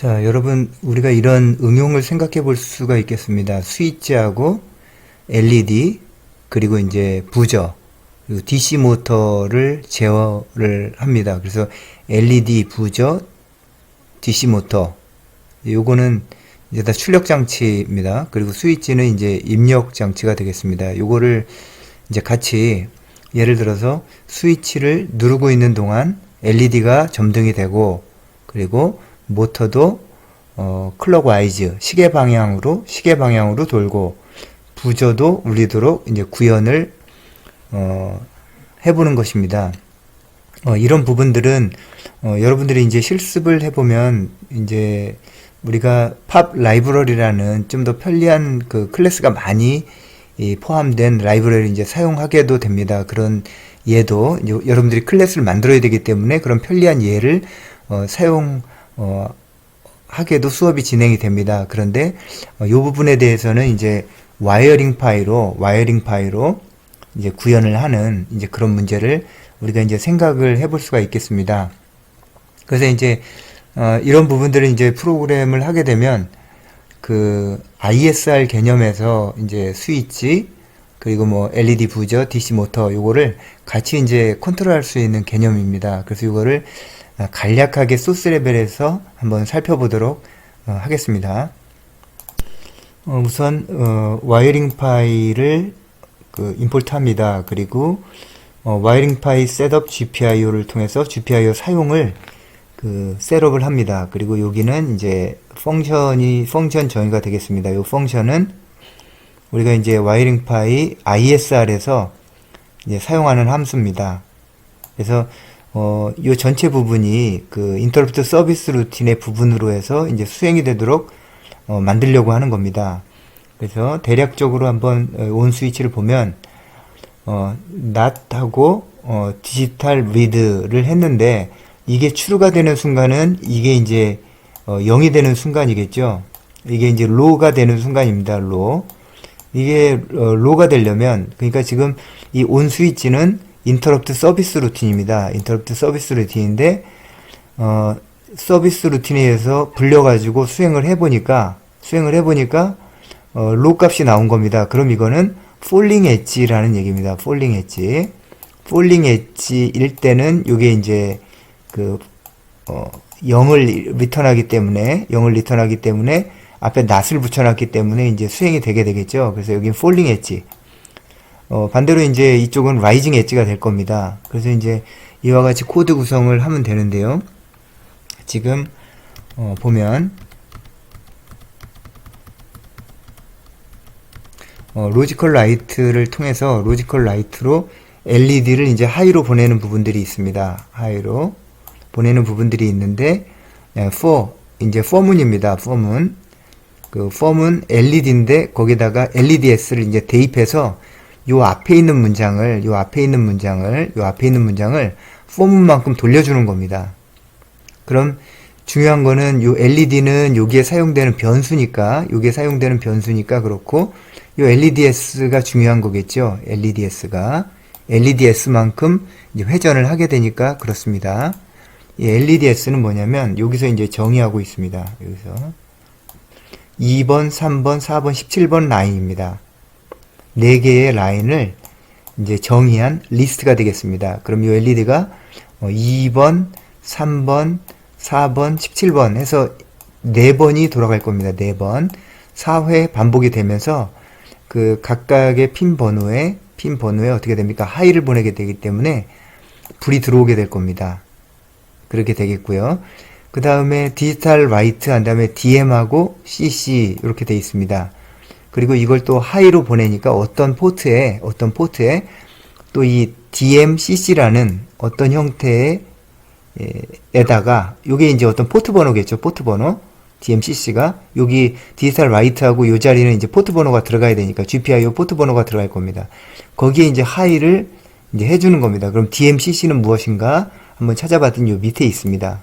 자, 여러분, 우리가 이런 응용을 생각해 볼 수가 있겠습니다. 스위치하고 LED, 그리고 이제 부저, 그리고 DC 모터를 제어를 합니다. 그래서 LED, 부저, DC 모터. 요거는 이제 다 출력 장치입니다. 그리고 스위치는 이제 입력 장치가 되겠습니다. 요거를 이제 같이 예를 들어서 스위치를 누르고 있는 동안 LED가 점등이 되고 그리고 모터도 어, 클럭와이즈 시계 방향으로 시계 방향으로 돌고 부저도 울리도록 이제 구현을 어, 해보는 것입니다. 어, 이런 부분들은 어, 여러분들이 이제 실습을 해보면 이제 우리가 팝 라이브러리라는 좀 더 편리한 그 클래스가 많이 이 포함된 라이브러리 이제 사용하게도 됩니다. 그런 예도 여러분들이 클래스를 만들어야 되기 때문에 그런 편리한 예를 어, 사용 어, 하게도 수업이 진행이 됩니다. 그런데 어, 이 부분에 대해서는 이제 와이어링 파이로 와이어링 파이로 이제 구현을 하는 이제 그런 문제를 우리가 이제 생각을 해볼 수가 있겠습니다. 그래서 이제 어, 이런 부분들을 이제 프로그램을 하게 되면 그 ISR 개념에서 이제 스위치 그리고 뭐 LED 부저, DC 모터 요거를 같이 이제 컨트롤할 수 있는 개념입니다. 그래서 이거를 아, 간략하게 소스 레벨에서 한번 살펴보도록 어, 하겠습니다. 어, 우선 어, 와이어링 파일을 그 임포트합니다. 그리고 어, 와이어링 파일 셋업 GPIO를 통해서 GPIO 사용을 그 셋업을 합니다. 그리고 여기는 이제 펑션이 펑션 정의가 되겠습니다. 이 펑션은 우리가 이제 와이어링 파이 ISR에서 이제 사용하는 함수입니다. 그래서 어, 이 전체 부분이 그 인터럽트 서비스 루틴의 부분으로 해서 이제 수행이 되도록 어, 만들려고 하는 겁니다. 그래서 대략적으로 한번 어, 온 스위치를 보면 어, not하고 어, 디지털 리드를 했는데 이게 추루가 되는 순간은 이게 이제 어, 0이 되는 순간이겠죠. 이게 이제 로가 되는 순간입니다. 로. 이게 어, 로가 되려면 그러니까 지금 이 온 스위치는 인터럽트 서비스 루틴입니다. 인터럽트 서비스 루틴인데 어, 서비스 루틴에 의해서 불려가지고 수행을 해보니까 수행을 해보니까 어, 로 값이 나온 겁니다. 그럼 이거는 폴링 엣지라는 얘기입니다. 폴링 엣지. 폴링 엣지일 때는 이게 이제 그 어, 0을 리턴하기 때문에 0을 리턴하기 때문에 앞에 낫을 붙여놨기 때문에 이제 수행이 되게 되겠죠. 그래서 여기는 폴링 엣지. 어, 반대로 이제 이쪽은 라이징 엣지가 될 겁니다. 그래서 이제 이와 같이 코드 구성을 하면 되는데요. 지금 어, 보면 어, 로지컬 라이트를 통해서 로지컬 라이트로 LED를 이제 하이로 보내는 부분들이 있습니다. 하이로 보내는 부분들이 있는데 네, for 이제 form은입니다. form은 그 form은 LED인데 거기다가 LEDS를 이제 대입해서 요 앞에 있는 문장을 요 앞에 있는 문장을 요 앞에 있는 문장을 form만큼 돌려주는 겁니다. 그럼 중요한 거는 요 LED는 여기에 사용되는 변수니까 여기에 사용되는 변수니까 그렇고 요 LEDS가 중요한 거겠죠. LEDS가 LEDS만큼 회전을 하게 되니까 그렇습니다. 이 LEDS는 뭐냐면 여기서 이제 정의하고 있습니다. 여기서 2번, 3번, 4번, 17번 라인입니다. 4개의 라인을 이제 정의한 리스트가 되겠습니다. 그럼 이 LED가 2번, 3번, 4번, 17번 해서 4번이 돌아갈 겁니다. 4번. 4회 반복이 되면서 그 각각의 핀 번호에 핀 번호에 어떻게 됩니까? 하이를 보내게 되기 때문에 불이 들어오게 될 겁니다. 그렇게 되겠고요. 그 다음에 디지털 라이트 한 다음에 DM하고 CC 이렇게 되어 있습니다. 그리고 이걸 또 하이로 보내니까 어떤 포트에 어떤 포트에 또 이 DM, CC라는 어떤 형태의 에다가 요게 이제 어떤 포트 번호겠죠. 포트 번호. DMCC가 여기 디지털 라이트하고 요 자리는 이제 포트 번호가 들어가야 되니까 GPIO 포트 번호가 들어갈 겁니다. 거기에 이제 하이를 이제 해 주는 겁니다. 그럼 DMCC는 무엇인가 한번 찾아봤더니 요 밑에 있습니다.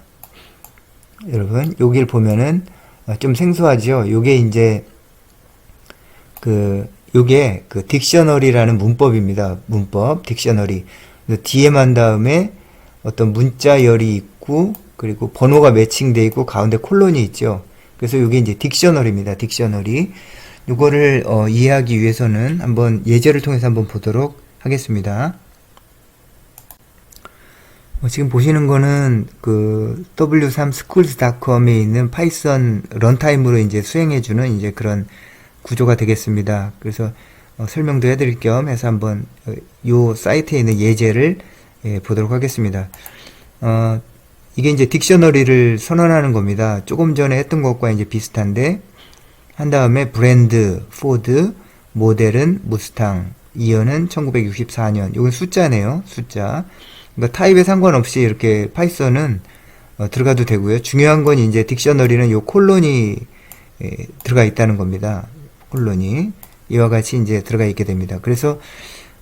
여러분 여기를 보면은 좀 생소하죠. 요게 이제 그 요게 그 딕셔너리라는 문법입니다. 문법 딕셔너리. 한 다음에 어떤 문자열이 있고 그리고 번호가 매칭돼 있고 가운데 콜론이 있죠. 그래서 이게 이제 딕셔너리입니다. 딕셔너리. 이거를 어, 이해하기 위해서는 한번 예제를 통해서 한번 보도록 하겠습니다. 어, 지금 보시는 거는 그 w3schools.com에 있는 파이썬 런타임으로 이제 수행해주는 이제 그런 구조가 되겠습니다. 그래서 어, 설명도 해드릴 겸 해서 한번 어, 요 사이트에 있는 예제를 예, 보도록 하겠습니다. 어, 이게 이제 딕셔너리를 선언하는 겁니다. 조금 전에 했던 것과 이제 비슷한데 한 다음에 브랜드, 포드, 모델은 무스탕, 이어는 1964년. 이건 숫자네요. 숫자. 그러니까 타입에 상관없이 이렇게 파이썬은 어, 들어가도 되고요. 중요한 건 이제 딕셔너리는 요 콜론이 에, 들어가 있다는 겁니다. 콜론이 이와 같이 이제 들어가 있게 됩니다. 그래서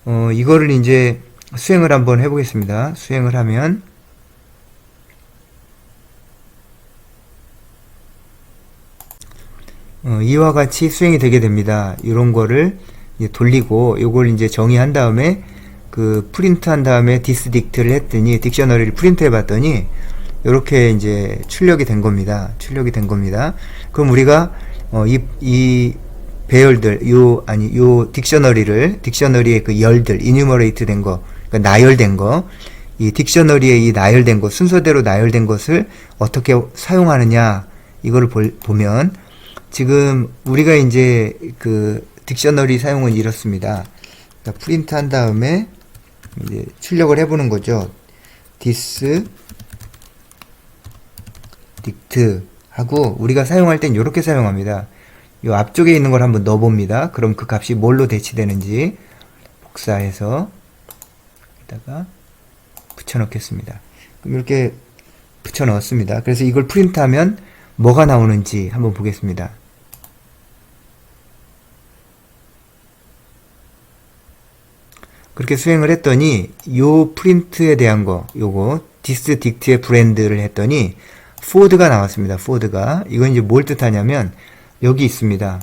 어, 이거를 이제 수행을 한번 해보겠습니다. 수행을 하면 어, 이와 같이 수행이 되게 됩니다. 이런 거를 돌리고 요걸 이제 정의한 다음에 그 프린트 한 다음에 디스딕트를 했더니 딕셔너리를 프린트 해 봤더니 이렇게 이제 출력이 된 겁니다. 출력이 된 겁니다. 그럼 우리가 어, 이, 이 배열들, 요, 아니, 요 딕셔너리를, 딕셔너리의 그 열들, 이뉴머레이트 된 거, 그러니까 나열된 거, 이 딕셔너리의 이 나열된 것, 순서대로 나열된 것을 어떻게 사용하느냐, 이거를 볼, 보면, 지금 우리가 이제 그 딕셔너리 사용은 이렇습니다. 그러니까 프린트 한 다음에 이제 출력을 해보는 거죠. 디스 딕트 하고 우리가 사용할 땐 이렇게 사용합니다. 이 앞쪽에 있는 걸 한번 넣어봅니다. 그럼 그 값이 뭘로 대치되는지 복사해서 여기다가 붙여넣겠습니다. 그럼 이렇게 붙여넣었습니다. 그래서 이걸 프린트하면 뭐가 나오는지 한번 보겠습니다. 그렇게 수행을 했더니 요 프린트에 대한 거 요거 디스 딕트의 브랜드를 했더니 포드가 나왔습니다. 포드가 이건 이제 뭘 뜻하냐면 여기 있습니다.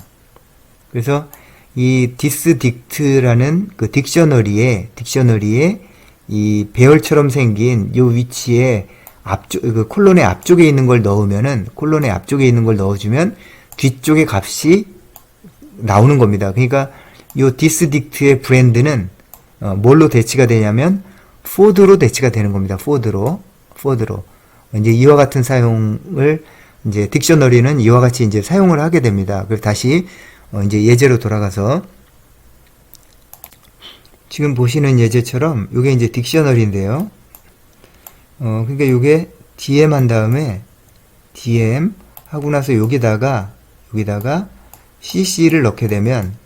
그래서 이 디스 딕트라는 그 딕셔너리에 딕셔너리에 이 배열처럼 생긴 요 위치에 앞쪽 그 콜론의 앞쪽에 있는 걸 넣으면은 콜론의 앞쪽에 있는 걸 넣어주면 뒤쪽의 값이 나오는 겁니다. 그러니까 요 디스 딕트의 브랜드는 어, 뭘로 대치가 되냐면 포드로 대치가 되는 겁니다. 포드로 포드로 이제 이와 같은 사용을 이제 딕셔너리는 이와 같이 이제 사용을 하게 됩니다. 그래서 다시 어, 이제 예제로 돌아가서 지금 보시는 예제처럼 이게 이제 딕셔너리인데요. 어, 그러니까 이게 dm 한 다음에 dm 하고 나서 여기다가 여기다가 cc를 넣게 되면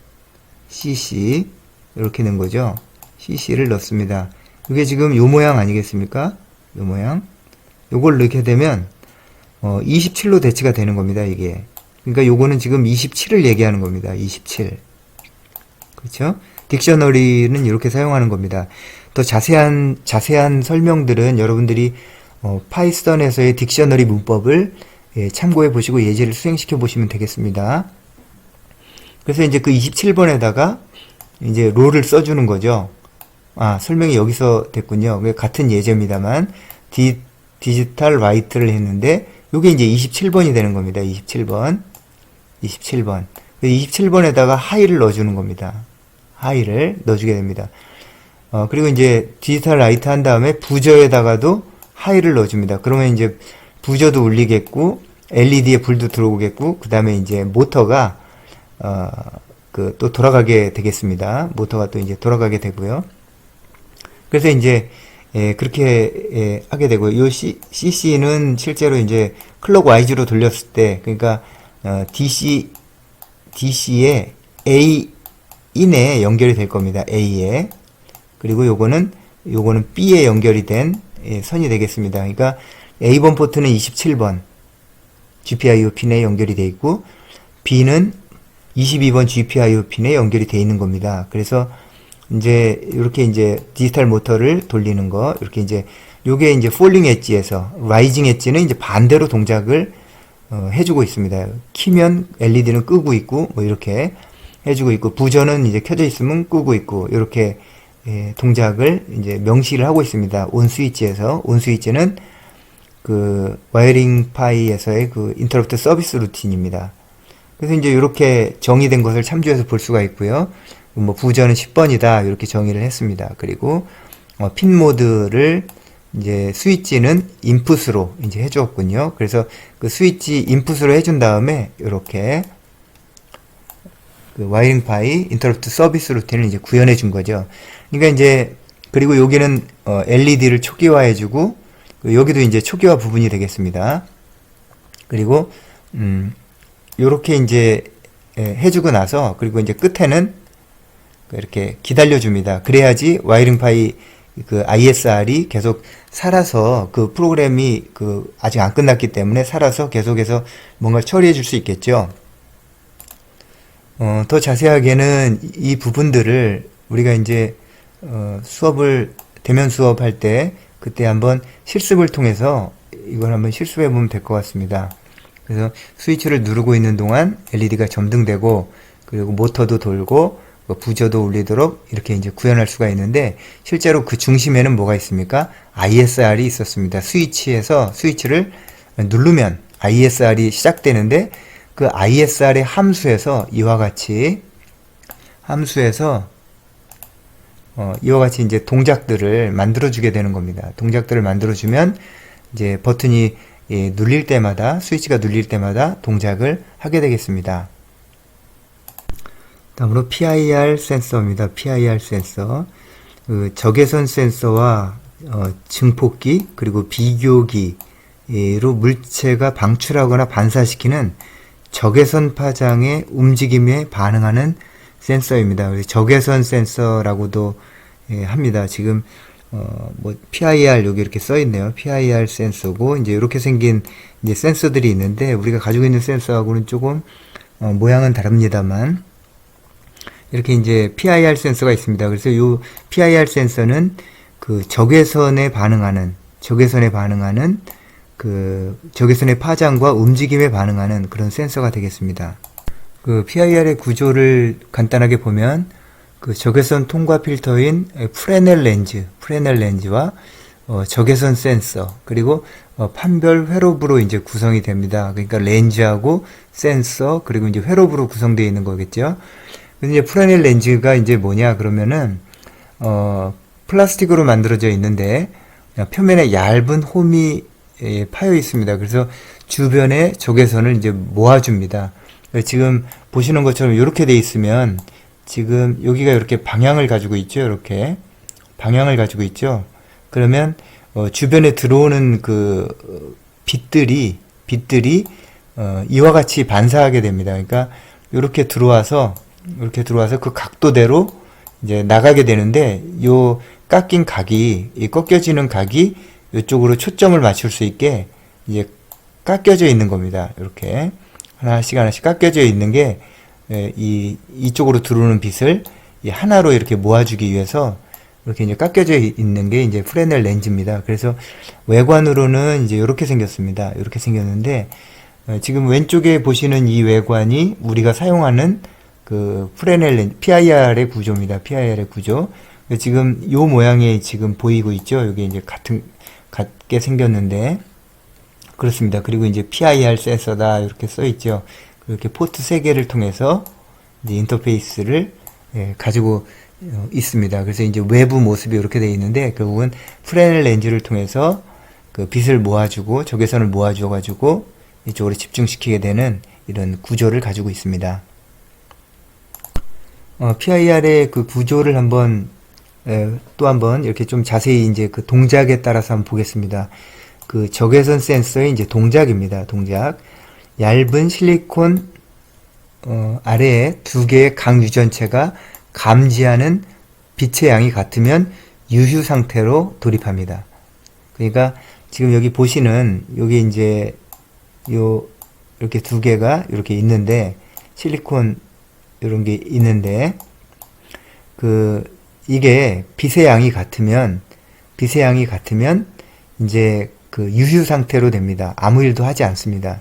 cc 이렇게 된 거죠. cc를 넣습니다. 이게 지금 요 모양 아니겠습니까? 요 모양. 요걸 넣게 되면 어, 27로 대치가 되는 겁니다, 이게. 그러니까 요거는 지금 27을 얘기하는 겁니다. 27. 그렇죠? 딕셔너리는 이렇게 사용하는 겁니다. 더 자세한 자세한 설명들은 여러분들이 어, 파이썬에서의 딕셔너리 문법을 예, 참고해 보시고 예제를 수행시켜 보시면 되겠습니다. 그래서 이제 그 27번에다가 이제 롤을 써주는 거죠. 아, 설명이 여기서 됐군요. 같은 예제입니다만, 디, 디지털 라이트를 했는데, 요게 이제 27번이 되는 겁니다. 27번. 27번. 27번에다가 하이를 넣어주는 겁니다. 하이를 넣어주게 됩니다. 어, 그리고 이제 디지털 라이트 한 다음에 부저에다가도 하이를 넣어줍니다. 그러면 이제 부저도 울리겠고, LED에 불도 들어오겠고, 그 다음에 이제 모터가, 어, 그, 또 돌아가게 되겠습니다. 모터가 또 이제 돌아가게 되고요. 그래서 이제 예, 그렇게 예, 하게 되고요. 요 C, CC는 실제로 이제 클럭 와이즈로 돌렸을 때, 그러니까 어, DC DC에 A 인에 연결이 될 겁니다. A에 그리고 요거는 요거는 B에 연결이 된 예, 선이 되겠습니다. 그러니까 A번 포트는 27번 GPIO 핀에 연결이 되어 있고 B는 22번 GPIO 핀에 연결이 되어 있는 겁니다. 그래서 이제 이렇게 이제 디지털 모터를 돌리는 거 이렇게 이제 요게 이제 폴링 엣지에서 라이징 엣지는 이제 반대로 동작을 어, 해주고 있습니다. 키면 LED는 끄고 있고 뭐 이렇게 해주고 있고 부전은 이제 켜져 있으면 끄고 있고 이렇게 예, 동작을 이제 명시를 하고 있습니다. 온 스위치에서 온 스위치는 그 와이링 파이에서의 그 인터럽트 서비스 루틴입니다. 그래서 이제 이렇게 정의된 것을 참조해서 볼 수가 있고요. 뭐 부저는 10번이다 이렇게 정의를 했습니다. 그리고 어, 핀 모드를 이제 스위치는 인풋으로 이제 해주었군요. 그래서 그 스위치 인풋으로 해준 다음에 이렇게 그 와이링 파이 인터럽트 서비스 루틴을 이제 구현해 준 거죠. 그러니까 이제 그리고 여기는 어, LED를 초기화해 주고 여기도 이제 초기화 부분이 되겠습니다. 그리고 음 요렇게 이제 예, 해주고 나서 그리고 이제 끝에는 이렇게 기다려 줍니다. 그래야지 와이링 파이 그 ISR이 계속 살아서 그 프로그램이 그 아직 안 끝났기 때문에 살아서 계속해서 뭔가 처리해 줄 수 있겠죠. 어, 더 자세하게는 이 부분들을 우리가 이제 어, 수업을 대면 수업할 때 그때 한번 실습을 통해서 이걸 한번 실습해 보면 될 것 같습니다. 그래서 스위치를 누르고 있는 동안 LED가 점등되고 그리고 모터도 돌고 뭐 부저도 울리도록 이렇게 이제 구현할 수가 있는데 실제로 그 중심에는 뭐가 있습니까? ISR이 있었습니다. 스위치에서 스위치를 누르면 ISR이 시작되는데 그 ISR의 함수에서 이와 같이 함수에서 어, 이와 같이 이제 동작들을 만들어 주게 되는 겁니다. 동작들을 만들어 주면 이제 버튼이 예, 눌릴 때마다 스위치가 눌릴 때마다 동작을 하게 되겠습니다. 다음으로 PIR 센서입니다. PIR 센서. 그 적외선 센서와 어, 증폭기 그리고 비교기로 물체가 방출하거나 반사시키는 적외선 파장의 움직임에 반응하는 센서입니다. 그래서 적외선 센서라고도 예, 합니다. 지금 어, 뭐 PIR 여기 이렇게 써 있네요. PIR 센서고 이제 이렇게 생긴 이제 센서들이 있는데 우리가 가지고 있는 센서하고는 조금 어, 모양은 다릅니다만 이렇게 이제 PIR 센서가 있습니다. 그래서 이 PIR 센서는 그 적외선에 반응하는 적외선에 반응하는 그 적외선의 파장과 움직임에 반응하는 그런 센서가 되겠습니다. 그 PIR의 구조를 간단하게 보면 그 적외선 통과 필터인 프레넬 렌즈, 프레넬 렌즈와 어, 적외선 센서 그리고 어, 판별 회로부로 이제 구성이 됩니다. 그러니까 렌즈하고 센서 그리고 이제 회로부로 구성되어 있는 거겠죠. 이제 프레넬 렌즈가 이제 뭐냐 그러면은 어 플라스틱으로 만들어져 있는데 표면에 얇은 홈이 예, 파여 있습니다. 그래서 주변에 적외선을 이제 모아줍니다. 지금 보시는 것처럼 이렇게 돼 있으면 지금 여기가 이렇게 방향을 가지고 있죠. 이렇게 방향을 가지고 있죠. 그러면 어, 주변에 들어오는 그 어, 빛들이 빛들이 어, 이와 같이 반사하게 됩니다. 그러니까 이렇게 들어와서 이렇게 들어와서 그 각도대로 이제 나가게 되는데 요 깎인 각이 이 꺾여지는 각이 이쪽으로 초점을 맞출 수 있게 이제 깎여져 있는 겁니다. 이렇게 하나씩 하나씩 깎여져 있는 게 이 이쪽으로 들어오는 빛을 이 하나로 이렇게 모아주기 위해서 이렇게 이제 깎여져 있는 게 이제 프레넬 렌즈입니다. 그래서 외관으로는 이제 이렇게 생겼습니다. 이렇게 생겼는데 어, 지금 왼쪽에 보시는 이 외관이 우리가 사용하는 그 프레넬 렌즈, PIR의 구조입니다. PIR의 구조. 지금 요 모양이 지금 보이고 있죠. 여기 이제 같은 같게 생겼는데 그렇습니다. 그리고 이제 PIR 센서다 이렇게 써 있죠. 이렇게 포트 세 개를 통해서 이제 인터페이스를 예, 가지고 어, 있습니다. 그래서 이제 외부 모습이 이렇게 되어 있는데 결국은 프레넬 렌즈를 통해서 그 빛을 모아주고 적외선을 모아줘 가지고 이쪽으로 집중시키게 되는 이런 구조를 가지고 있습니다. 어, PIR의 그 구조를 한번 에, 또 한번 이렇게 좀 자세히 이제 그 동작에 따라서 한번 보겠습니다. 그 적외선 센서의 이제 동작입니다. 동작. 얇은 실리콘 어, 아래에 두 개의 강 유전체가 감지하는 빛의 양이 같으면 유휴 상태로 돌입합니다. 그러니까 지금 여기 보시는 여기 이제 요 이렇게 두 개가 이렇게 있는데 실리콘 이런 게 있는데 그 이게 빛의 양이 같으면 빛의 양이 같으면 이제 그 유휴 상태로 됩니다. 아무 일도 하지 않습니다.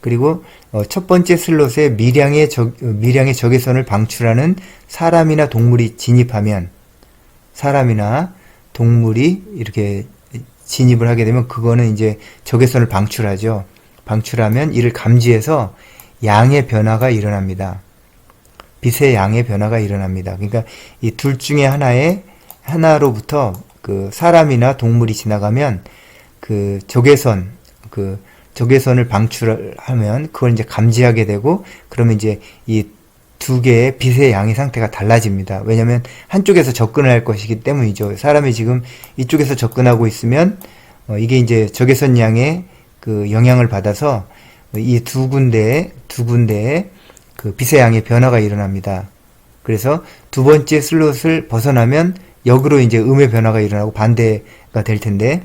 그리고 어, 첫 번째 슬롯에 미량의 적, 미량의 적외선을 방출하는 사람이나 동물이 진입하면 사람이나 동물이 이렇게 진입을 하게 되면 그거는 이제 적외선을 방출하죠. 방출하면 이를 감지해서 양의 변화가 일어납니다. 빛의 양의 변화가 일어납니다. 그러니까 이 둘 중에 하나에 하나로부터 그 사람이나 동물이 지나가면 그 적외선 그 적외선을 방출하면 그걸 이제 감지하게 되고 그러면 이제 이 두 개의 빛의 양의 상태가 달라집니다. 왜냐하면 한쪽에서 접근을 할 것이기 때문이죠. 사람이 지금 이쪽에서 접근하고 있으면 어, 이게 이제 적외선 양의 그 영향을 받아서 이 두 군데에 두 군데에 그 빛의 양의 변화가 일어납니다. 그래서 두 번째 슬롯을 벗어나면 역으로 이제 음의 변화가 일어나고 반대가 될 텐데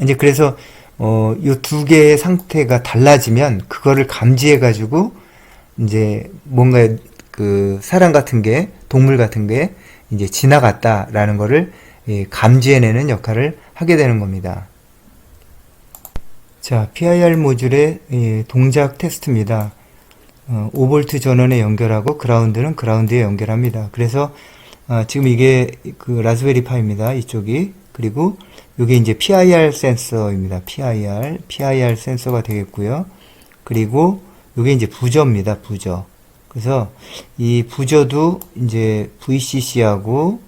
이제 그래서 어, 요두 개의 상태가 달라지면 그거를 감지해 가지고 이제 뭔가 그 사람 같은 게 동물 같은 게 이제 지나갔다라는 거를 예, 감지해내는 역할을 하게 되는 겁니다. 자, PIR 모듈의 예, 동작 테스트입니다. 어, 5V 전원에 연결하고 그라운드는 그라운드에 연결합니다. 그래서 아, 지금 이게 그 라즈베리 파입니다. 이쪽이 그리고 이게 이제 PIR 센서입니다. PIR PIR 센서가 되겠고요. 그리고 이게 이제 부저입니다. 부저. 그래서 이 부저도 이제 VCC하고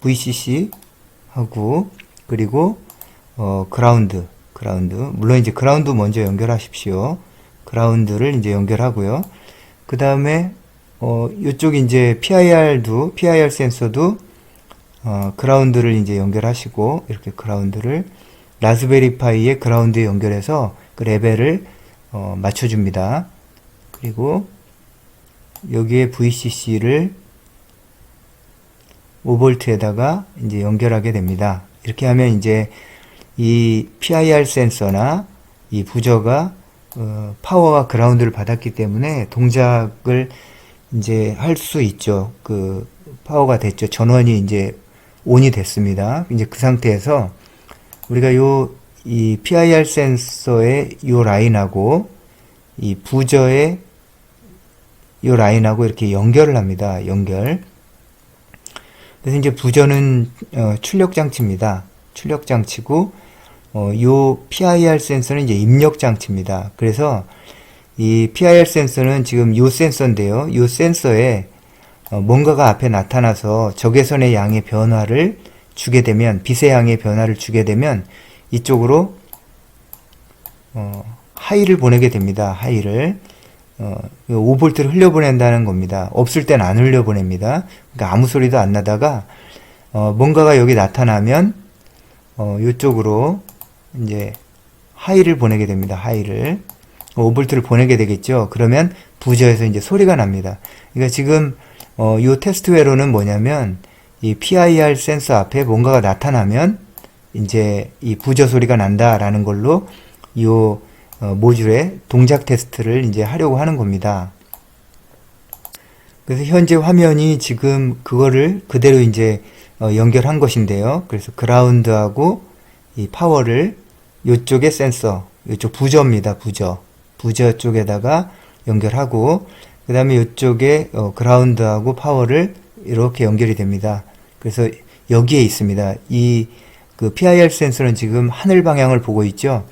VCC 하고 그리고 어 그라운드 그라운드 물론 이제 그라운드 먼저 연결하십시오. 그라운드를 이제 연결하고요. 그 다음에 어 이쪽 이제 PIR도 PIR 센서도 어 그라운드를 이제 연결하시고 이렇게 그라운드를 라즈베리 파이의 그라운드에 연결해서 그 레벨을 어 맞춰줍니다. 그리고 여기에 VCC를 5V에다가 이제 연결하게 됩니다. 이렇게 하면 이제 이 PIR 센서나 이 부저가 어, 파워가 그라운드를 받았기 때문에 동작을 이제 할 수 있죠. 그 파워가 됐죠. 전원이 이제 온이 됐습니다. 이제 그 상태에서 우리가 요 이 PIR 센서의 요 라인하고 이 부저의 이 라인하고 이렇게 연결을 합니다. 연결. 그래서 이제 부저는 어, 출력 장치입니다. 출력 장치고 어, 요 PIR 센서는 이제 입력 장치입니다. 그래서 이 PIR 센서는 지금 요 센서인데요. 요 센서에 어, 뭔가가 앞에 나타나서 적외선의 양의 변화를 주게 되면 빛의 양의 변화를 주게 되면 이쪽으로 어, 하이를 보내게 됩니다. 하이를 어, 5볼트를 흘려보낸다는 겁니다. 없을 땐 안 흘려보냅니다. 그러니까 아무 소리도 안 나다가 어, 뭔가가 여기 나타나면 어, 이쪽으로 이제 하이를 보내게 됩니다. 하이를 5볼트를 보내게 되겠죠. 그러면 부저에서 이제 소리가 납니다. 그러니까 지금 어, 이 테스트웨어로는 뭐냐면 이 PIR 센서 앞에 뭔가가 나타나면 이제 이 부저 소리가 난다라는 걸로 이 어, 모듈의 동작 테스트를 이제 하려고 하는 겁니다. 그래서 현재 화면이 지금 그거를 그대로 이제 어, 연결한 것인데요. 그래서 그라운드하고 이 파워를 이쪽에 센서, 이쪽 부저입니다. 부저. 부저 쪽에다가 연결하고 그 다음에 이쪽에 어, 그라운드하고 파워를 이렇게 연결이 됩니다. 그래서 여기에 있습니다. 이 그 PIR 센서는 지금 하늘 방향을 보고 있죠.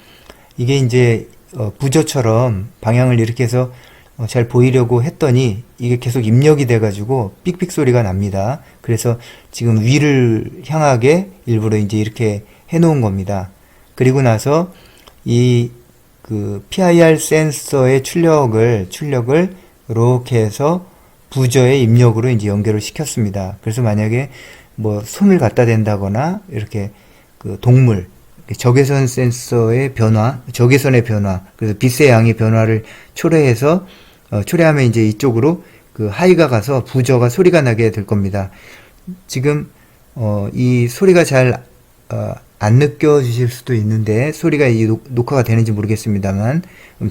이게 이제 어, 부저처럼 방향을 이렇게 해서 어, 잘 보이려고 했더니 이게 계속 입력이 돼가지고 삑삑 소리가 납니다. 그래서 지금 위를 향하게 일부러 이제 이렇게 해놓은 겁니다. 그리고 나서 이 그 PIR 센서의 출력을 출력을 이렇게 해서 부저의 입력으로 이제 연결을 시켰습니다. 그래서 만약에 뭐 손을 갖다 댄다거나 이렇게 그 동물 적외선 센서의 변화, 적외선의 변화, 그래서 빛의 양의 변화를 초래해서 어, 초래하면 이제 이쪽으로 그 하이가 가서 부저가 소리가 나게 될 겁니다. 지금 어, 이 소리가 잘 어, 안 느껴지실 수도 있는데 소리가 이 녹, 녹화가 되는지 모르겠습니다만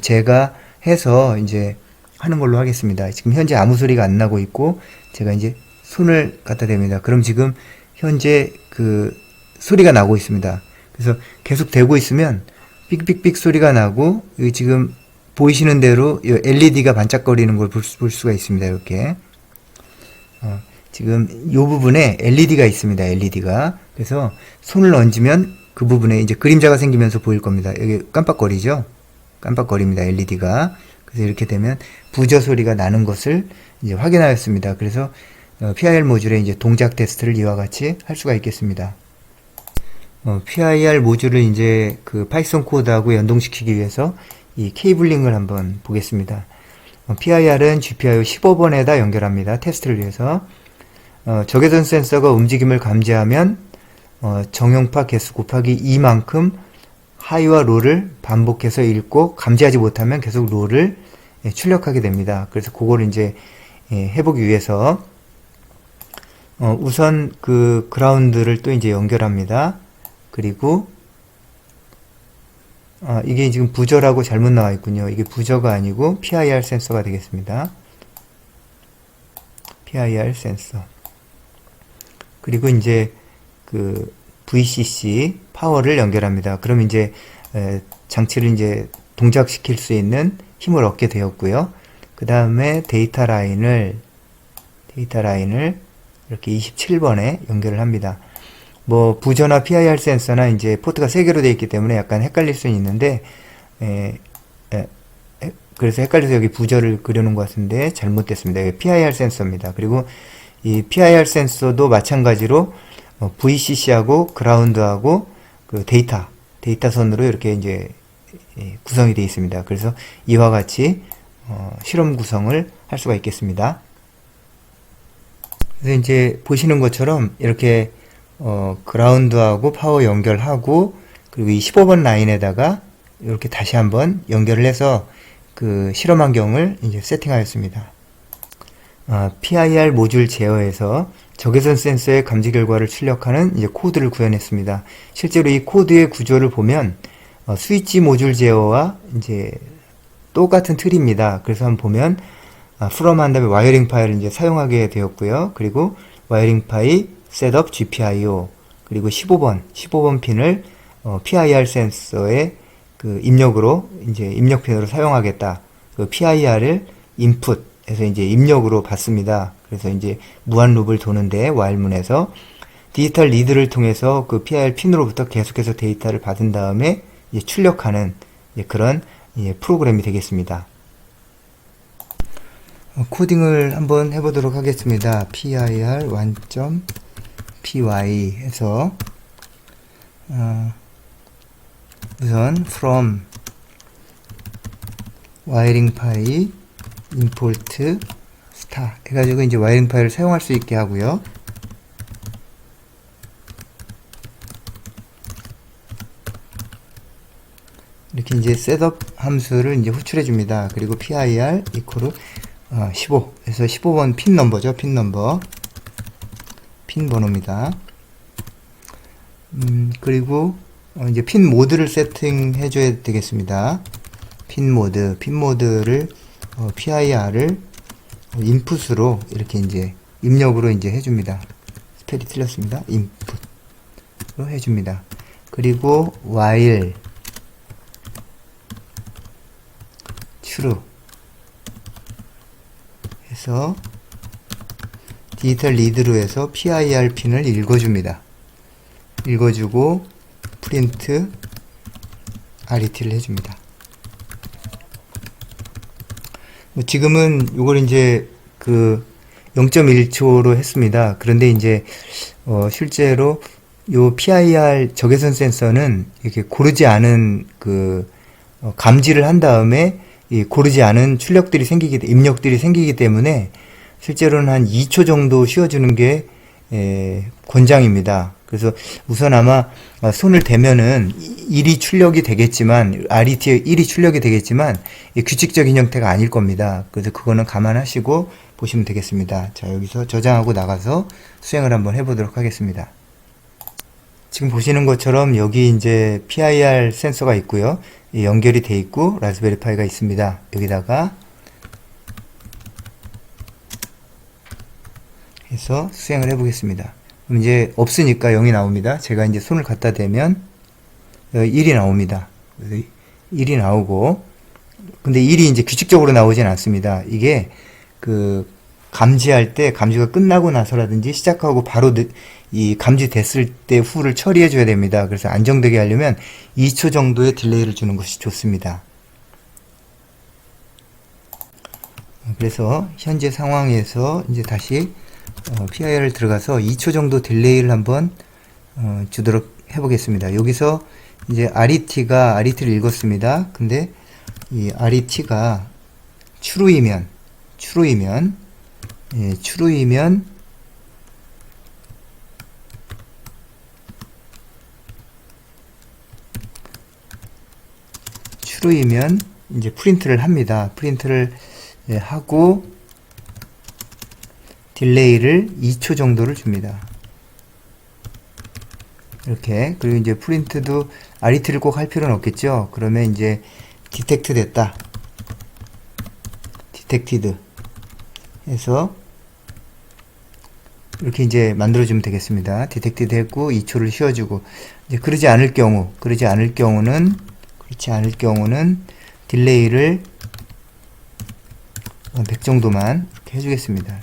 제가 해서 이제 하는 걸로 하겠습니다. 지금 현재 아무 소리가 안 나고 있고 제가 이제 손을 갖다 댑니다. 그럼 지금 현재 그 소리가 나고 있습니다. 그래서 계속 되고 있으면 삑삑삑 소리가 나고 지금 보이시는 대로 이 LED가 반짝거리는 걸 볼 수가 있습니다. 이렇게 어, 지금 이 부분에 LED가 있습니다. LED가 그래서 손을 얹으면 그 부분에 이제 그림자가 생기면서 보일 겁니다. 여기 깜빡거리죠? 깜빡거립니다. LED가. 그래서 이렇게 되면 부저 소리가 나는 것을 이제 확인하였습니다. 그래서 어, PIR 모듈의 이제 동작 테스트를 이와 같이 할 수가 있겠습니다. 어, PIR 모듈을 이제 그 파이썬 코드하고 연동시키기 위해서 이 케이블링을 한번 보겠습니다. 어, PIR은 GPIO 15번에다 연결합니다. 테스트를 위해서. 어, 적외선 센서가 움직임을 감지하면 어, 정형파 개수 곱하기 2만큼 하이와 로를 반복해서 읽고 감지하지 못하면 계속 로를 예, 출력하게 됩니다. 그래서 그거를 이제 예, 해보기 위해서 어, 우선 그 그라운드를 또 이제 연결합니다. 그리고 아, 이게 지금 부저라고 잘못 나와 있군요. 이게 부저가 아니고 PIR 센서가 되겠습니다. PIR 센서. 그리고 이제 그 VCC 파워를 연결합니다. 그럼 이제 에, 장치를 이제 동작시킬 수 있는 힘을 얻게 되었고요. 그 다음에 데이터 라인을 데이터 라인을 이렇게 27번에 연결을 합니다. 뭐 부저나 PIR 센서나 이제 포트가 세 개로 되어 있기 때문에 약간 헷갈릴 수는 있는데 에, 에, 에, 그래서 헷갈려서 여기 부저를 그려놓은 것 같은데 잘못됐습니다. 여기 PIR 센서입니다. 그리고 이 PIR 센서도 마찬가지로 어, VCC하고 그라운드하고 그 데이터 데이터 선으로 이렇게 이제 예, 구성이 되어 있습니다. 그래서 이와 같이 어, 실험 구성을 할 수가 있겠습니다. 그래서 이제 보시는 것처럼 이렇게 어, 그라운드하고 파워 연결하고 그리고 이 15번 라인에다가 이렇게 다시 한번 연결을 해서 그 실험 환경을 이제 세팅하였습니다. 아, PIR 모듈 제어에서 적외선 센서의 감지 결과를 출력하는 이제 코드를 구현했습니다. 실제로 이 코드의 구조를 보면 어, 스위치 모듈 제어와 이제 똑같은 틀입니다. 그래서 한번 보면 아, from 한 다음에 와이어링 파일을 이제 사용하게 되었고요. 그리고 와이어링 파일 셋업 GPIO 그리고 15번 15번 핀을 어, PIR 센서의 그 입력으로 이제 입력 핀으로 사용하겠다. 그 PIR을 인풋 에서 이제 입력으로 받습니다. 그래서 이제 무한 룹을 도는데 와일문에서 디지털 리드를 통해서 그 PIR 핀으로부터 계속해서 데이터를 받은 다음에 이제 출력하는 이제 그런 이제 프로그램이 되겠습니다. 어, 코딩을 한번 해보도록 하겠습니다. PIR 1.py 해서 어, 우선 from 와이링 파일 import star 해가지고 이제 와이링 파일을 사용할 수 있게 하고요. 이렇게 이제 셋업 함수를 이제 호출해 줍니다. 그리고 PIR 이코르 어, 15 해서 15번 핀 넘버죠. 핀 넘버 핀 번호입니다. 음, 그리고 어, 이제 핀 모드를 세팅해 줘야 되겠습니다. 핀 모드, 핀 모드를 어, PIR을 인풋으로 이렇게 이제 입력으로 이제 해줍니다. 스펠이 틀렸습니다. 인풋으로 해줍니다. 그리고 while true 해서 디지털 리드로 해서 PIR 핀을 읽어줍니다. 읽어주고 프린트 RET를 해줍니다. 뭐 지금은 이걸 이제 그 0.1초로 했습니다. 그런데 이제 어 실제로 요 PIR 적외선 센서는 이렇게 고르지 않은 그 어 감지를 한 다음에 이 고르지 않은 출력들이 생기기 입력들이 생기기 때문에 실제로는 한 2초 정도 쉬어주는 게 에, 권장입니다. 그래서 우선 아마 손을 대면은 1이 출력이 되겠지만 RET의 1이 출력이 되겠지만 규칙적인 형태가 아닐 겁니다. 그래서 그거는 감안하시고 보시면 되겠습니다. 자 여기서 저장하고 나가서 수행을 한번 해보도록 하겠습니다. 지금 보시는 것처럼 여기 이제 PIR 센서가 있고요. 연결이 돼 있고 라즈베리 파이가 있습니다. 여기다가 해서 수행을 해보겠습니다. 이제 없으니까 0이 나옵니다. 제가 이제 손을 갖다 대면 1이 나옵니다. 1이 나오고 근데 1이 이제 규칙적으로 나오진 않습니다. 이게 그 감지할 때 감지가 끝나고 나서라든지 시작하고 바로 느- 이 감지됐을 때 후를 처리해 줘야 됩니다. 그래서 안정되게 하려면 2초 정도의 딜레이를 주는 것이 좋습니다. 그래서 현재 상황에서 이제 다시 어, PIR을 들어가서 2초 정도 딜레이를 한번 어, 주도록 해보겠습니다. 여기서 이제 RET가 RET를 읽었습니다. 근데 이 RET가 true이면 true이면 예, true이면 true이면 이제 프린트를 합니다. 프린트를 예, 하고 딜레이를 2초 정도를 줍니다. 이렇게 그리고 이제 프린트도 RET를 꼭 할 필요는 없겠죠. 그러면 이제 디텍트 됐다. 디텍티드 해서 이렇게 이제 만들어주면 되겠습니다. 디텍티드 했고 2초를 쉬어주고 이제 그러지 않을 경우 그러지 않을 경우는 그렇지 않을 경우는 딜레이를 100 정도만 이렇게 해주겠습니다.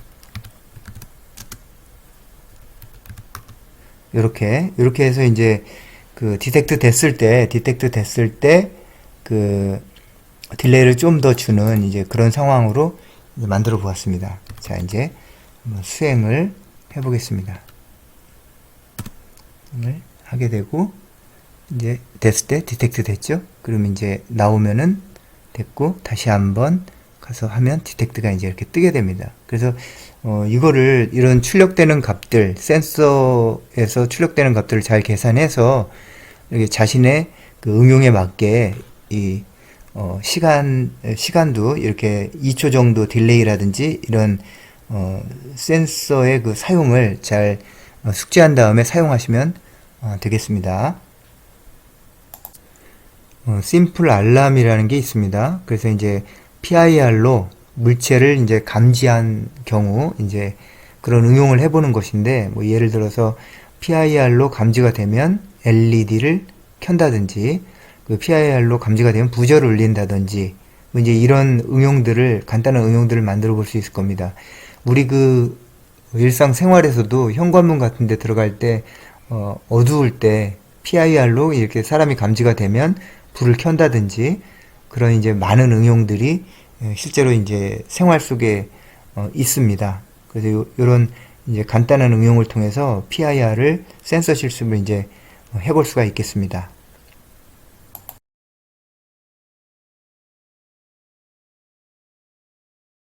요렇게 요렇게 해서 이제 그 디텍트 됐을 때 디텍트 됐을 때 그 딜레이를 좀 더 주는 이제 그런 상황으로 이제 만들어 보았습니다. 자 이제 수행을 해보겠습니다. 하게 되고 이제 됐을 때 디텍트 됐죠? 그러면 이제 나오면은 됐고 다시 한번 가서 하면 디텍트가 이제 이렇게 뜨게 됩니다. 그래서 어, 이거를 이런 출력되는 값들 센서에서 출력되는 값들을 잘 계산해서 이렇게 자신의 그 응용에 맞게 이 어, 시간 시간도 이렇게 2초 정도 딜레이라든지 이런 어, 센서의 그 사용을 잘 어, 숙지한 다음에 사용하시면 어, 되겠습니다. 어, 심플 알람이라는 게 있습니다. 그래서 이제 PIR로 물체를 이제 감지한 경우 이제 그런 응용을 해보는 것인데 뭐 예를 들어서 PIR로 감지가 되면 LED를 켠다든지 그 PIR로 감지가 되면 부저를 울린다든지 뭐 이제 이런 응용들을 간단한 응용들을 만들어 볼 수 있을 겁니다. 우리 그 일상 생활에서도 현관문 같은 데 들어갈 때 어, 어두울 때 PIR로 이렇게 사람이 감지가 되면 불을 켠다든지 그런 이제 많은 응용들이 예, 실제로 이제 생활 속에 어, 있습니다. 그래서 요, 요런 이제 간단한 응용을 통해서 PIR을 센서 실습을 이제 어, 해볼 수가 있겠습니다.